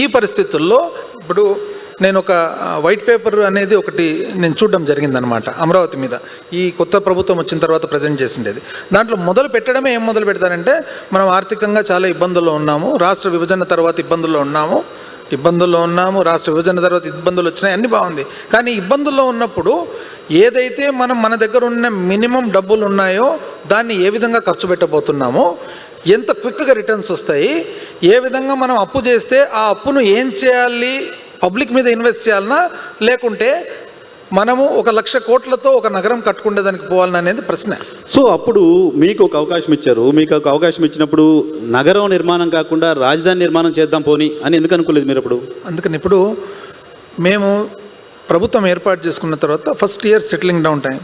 ఈ పరిస్థితుల్లో ఇప్పుడు నేను ఒక వైట్ పేపర్ అనేది ఒకటి నేను చూడడం జరిగిందనమాట అమరావతి మీద. ఈ కొత్త ప్రభుత్వం వచ్చిన తర్వాత ప్రజెంట్ చేసిండేది. దాంట్లో మొదలు పెట్టడమే ఏం మొదలు పెడతారంటే మనం ఆర్థికంగా చాలా ఇబ్బందుల్లో ఉన్నాము రాష్ట్ర విభజన తర్వాత ఇబ్బందుల్లో ఉన్నాము ఇబ్బందుల్లో ఉన్నాము రాష్ట్ర విభజన తర్వాత ఇబ్బందులు వచ్చినాయి అన్నీ బాగుంది. కానీ ఇబ్బందుల్లో ఉన్నప్పుడు ఏదైతే మనం మన దగ్గర ఉన్న మినిమం డబ్బులు ఉన్నాయో దాన్ని ఏ విధంగా ఖర్చు పెట్టబోతున్నామో ఎంత క్విక్గా రిటర్న్స్ వస్తాయి ఏ విధంగా మనం అప్పు చేస్తే ఆ అప్పును ఏం చేయాలి పబ్లిక్ మీద ఇన్వెస్ట్ చేయాలన్నా లేకుంటే మనము ఒక లక్ష కోట్లతో ఒక నగరం కట్టుకునేదానికి పోవాలన్నా అనేది ప్రశ్న. సో అప్పుడు మీకు ఒక అవకాశం ఇచ్చారు. మీకు ఒక అవకాశం ఇచ్చినప్పుడు నగరం నిర్మాణం కాకుండా రాజధాని నిర్మాణం చేద్దాం పోని అని ఎందుకు అనుకోలేదు మీరు అప్పుడు? అందుకని ఇప్పుడు మేము ప్రభుత్వం ఏర్పాటు చేసుకున్న తర్వాత first year settling down time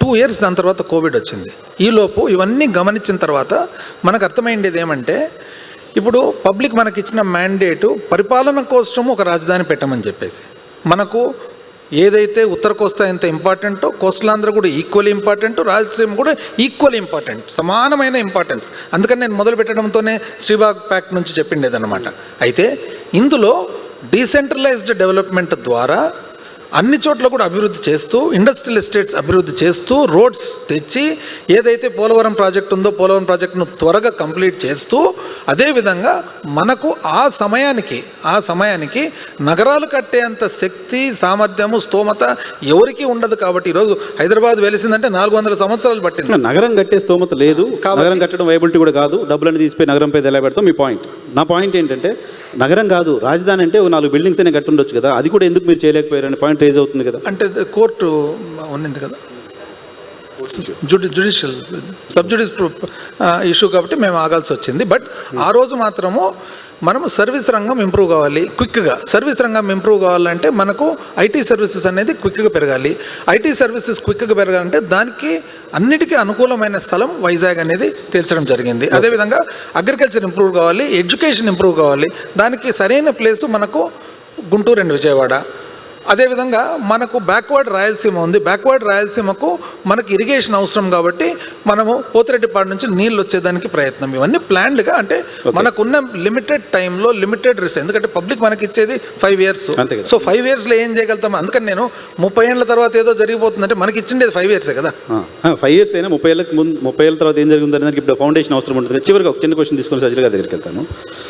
two years దాని తర్వాత కోవిడ్ వచ్చింది. ఈలోపు ఇవన్నీ గమనించిన తర్వాత మనకు అర్థమైండేది ఏమంటే ఇప్పుడు పబ్లిక్ మనకి ఇచ్చిన మ్యాండేటు పరిపాలన కోసము ఒక రాజధాని పెట్టమని చెప్పేసి మనకు ఏదైతే ఉత్తర కోస్తా ఎంత ఇంపార్టెంటో కోస్టలాంధ్ర కూడా ఈక్వల్ ఇంపార్టెంట్ రాయలసీమ కూడా ఈక్వల్ ఇంపార్టెంట్ సమానమైన ఇంపార్టెన్స్ అందుకని నేను మొదలు పెట్టడంతోనే శ్రీబాగ్ ప్యాక్ట్ నుంచి చెప్పిండేదన్నమాట. అయితే ఇందులో డీసెంట్రలైజ్డ్ డెవలప్మెంట్ ద్వారా అన్ని చోట్ల కూడా అభివృద్ధి చేస్తూ ఇండస్ట్రియల్ ఎస్టేట్స్ అభివృద్ధి చేస్తూ రోడ్స్ తెచ్చి ఏదైతే పోలవరం ప్రాజెక్ట్ ఉందో పోలవరం ప్రాజెక్టును త్వరగా కంప్లీట్ చేస్తూ అదేవిధంగా మనకు ఆ సమయానికి ఆ సమయానికి నగరాలు కట్టేంత శక్తి సామర్థ్యము స్తోమత ఎవరికీ ఉండదు కాబట్టి ఈరోజు హైదరాబాద్ వెలిసిందంటే నాలుగు వందల సంవత్సరాలు పట్టింది. నగరం కట్టే స్తోమత లేదు. నగరం కట్టడం వైబిలిటీ కూడా కాదు. డబ్బులన్నీ తీసిపోయి నగరంపై పెడతాం? మీ పాయింట్ నా పాయింట్ ఏంటంటే నగరం కాదు రాజధాని అంటే నాలుగు బిల్డింగ్స్ అనే కట్టుండొచ్చు కదా. అది కూడా ఎందుకు మీరు చేయలేకపోయారు అనే పాయింట్ రేజ్ అవుతుంది కదా. అంటే కోర్టు ఉన్నింది కదా. జుడి జుడిషియల్ సబ్ జుడిస్ ఇష్యూ కాబట్టి మేము ఆగాల్సి వచ్చింది. బట్ ఆ రోజు మాత్రము మనము సర్వీస్ రంగం ఇంప్రూవ్ కావాలి క్విక్గా సర్వీస్ రంగం ఇంప్రూవ్ కావాలంటే మనకు ఐటీ సర్వీసెస్ అనేది క్విక్గా పెరగాలి. ఐటీ సర్వీసెస్ క్విక్గా పెరగాలంటే దానికి అన్నిటికీ అనుకూలమైన స్థలం వైజాగ్ అనేది తేల్చడం జరిగింది. అదేవిధంగా అగ్రికల్చర్ ఇంప్రూవ్ కావాలి ఎడ్యుకేషన్ ఇంప్రూవ్ కావాలి. దానికి సరైన ప్లేసు మనకు గుంటూరు అండ్ విజయవాడ. అదేవిధంగా మనకు బ్యాక్వర్డ్ రాయలసీమ ఉంది. బ్యాక్వర్డ్ రాయలసీమకు మనకు ఇరిగేషన్ అవసరం కాబట్టి మనము పోతిరెడ్డిపాడు నుంచి నీళ్ళు వచ్చేదానికి ప్రయత్నం. ఇవన్నీ ప్లాన్డ్గా అంటే మనకున్న లిమిటెడ్ టైంలో లిమిటెడ్ రిస్క్ ఎందుకంటే పబ్లిక్ మనకి ఇచ్చేది ఫైవ్ ఇయర్స్. సో ఫైవ్ ఇయర్స్లో ఏం చేయగలుగుతాం? అందుకని నేను ముప్పై ఏళ్ళ తర్వాత ఏదో జరిగిపోతుందంటే మనకి ఇచ్చిండేది ఫైవ్ ఇయర్సే కదా. ఫైవ్ ఇయర్స్ అయినా ముప్పై ఏళ్ళకి ముందు ముప్పై ఏళ్ళ తర్వాత ఏం జరిగింది దానికి ఇప్పుడు ఫౌండేషన్ అవసరం ఉంటుంది చివరిగా ఒక చిన్న క్వశ్చన్ తీసుకొని సజ్జల గారి దగ్గరికి వెళ్తాను.